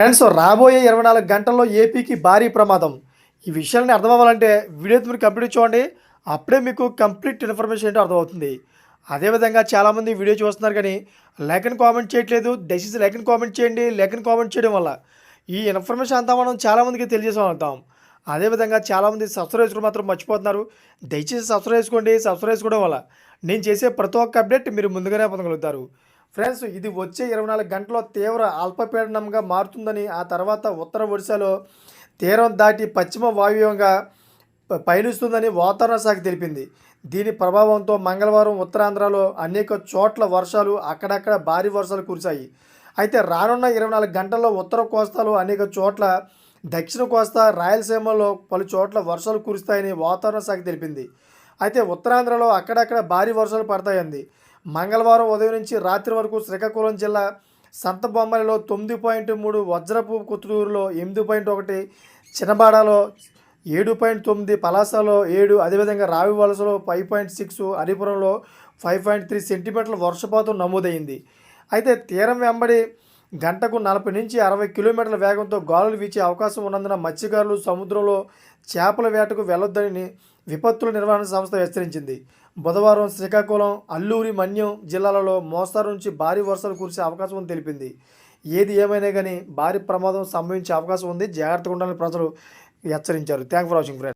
Friends రాబోయే ఇరవై నాలుగు గంటల్లో ఏపీకి భారీ ప్రమాదం. ఈ విషయాన్ని అర్థమవ్వాలంటే వీడియో మీరు కంప్లీట్ చూడండి. అప్పుడే మీకు కంప్లీట్ ఇన్ఫర్మేషన్ ఏంటో అర్థమవుతుంది. అదేవిధంగా చాలామంది వీడియో చూస్తున్నారు కానీ లైక్ అండ్ కామెంట్ చేయట్లేదు. దయచేసి లైక్ అండ్ కామెంట్ చేయండి. లైక్ అండ్ కామెంట్ చేయడం వల్ల ఈ ఇన్ఫర్మేషన్ అంతా మనం చాలామందికి తెలియజేసాం అదేవిధంగా చాలామంది సబ్స్క్రైబ్ చేసుకోవడం మాత్రం మర్చిపోతున్నారు. దయచేసి సబ్స్క్రైబ్ చేసుకోండి. సబ్స్క్రైబ్ చేసుకోవడం వల్ల నేను చేసే ప్రతి ఒక్క అప్డేట్ మీరు ముందుగానే పొందగలుగుతారు. ఫ్రెండ్స్ ఇది వచ్చే ఇరవై నాలుగు గంటల్లో తీవ్ర అల్పపీడనంగా మారుతుందని ఆ తర్వాత ఉత్తర ఒడిశాలో తీరం దాటి పశ్చిమ వాయువ్యంగా పయనిస్తుందని వాతావరణ శాఖ తెలిపింది. దీని ప్రభావంతో మంగళవారం ఉత్తరాంధ్రలో అనేక చోట్ల వర్షాలు అక్కడక్కడ భారీ వర్షాలు కురిశాయి. అయితే రానున్న ఇరవై నాలుగు గంటల్లో ఉత్తర కోస్తాలో అనేక చోట్ల దక్షిణ కోస్తా రాయలసీమలో పలు చోట్ల వర్షాలు కురుస్తాయని వాతావరణ శాఖ తెలిపింది. అయితే ఉత్తరాంధ్రలో అక్కడక్కడ భారీ వర్షాలు పడతాయంది. మంగళవారం ఉదయం నుంచి రాత్రి వరకు శ్రీకాకుళం జిల్లా సంతబొమ్మలలో తొమ్మిది పాయింట్ మూడు వజ్రపు కొత్తూరులో ఎనిమిది పాయింట్ ఒకటి చిన్నబాడలో ఏడు పాయింట్ తొమ్మిది పలాసలో ఏడు అదేవిధంగా రావి వలసలో ఫైవ్ పాయింట్ సిక్స్ హరిపురంలో ఫైవ్ పాయింట్ త్రీ సెంటీమీటర్ల వర్షపాతం నమోదైంది. అయితే తీరం వెంబడి గంటకు నలభై నుంచి అరవై కిలోమీటర్ల వేగంతో గాలులు వీచే అవకాశం ఉన్నందున మత్స్యకారులు సముద్రంలో చేపల వేటకు వెళ్ళొద్దని విపత్తుల నిర్వహణ సంస్థ హెచ్చరించింది. బుధవారం శ్రీకాకుళం అల్లూరి మన్యం జిల్లాలలో మోస్తారు నుంచి భారీ వర్షాలు కురిసే అవకాశం ఉందని తెలిపింది. ఏది ఏమైనా కానీ భారీ ప్రమాదం సంభవించే అవకాశం ఉంది. జాగ్రత్తగా ఉండాలని ప్రజలు హెచ్చరించారు. Thank for watching friend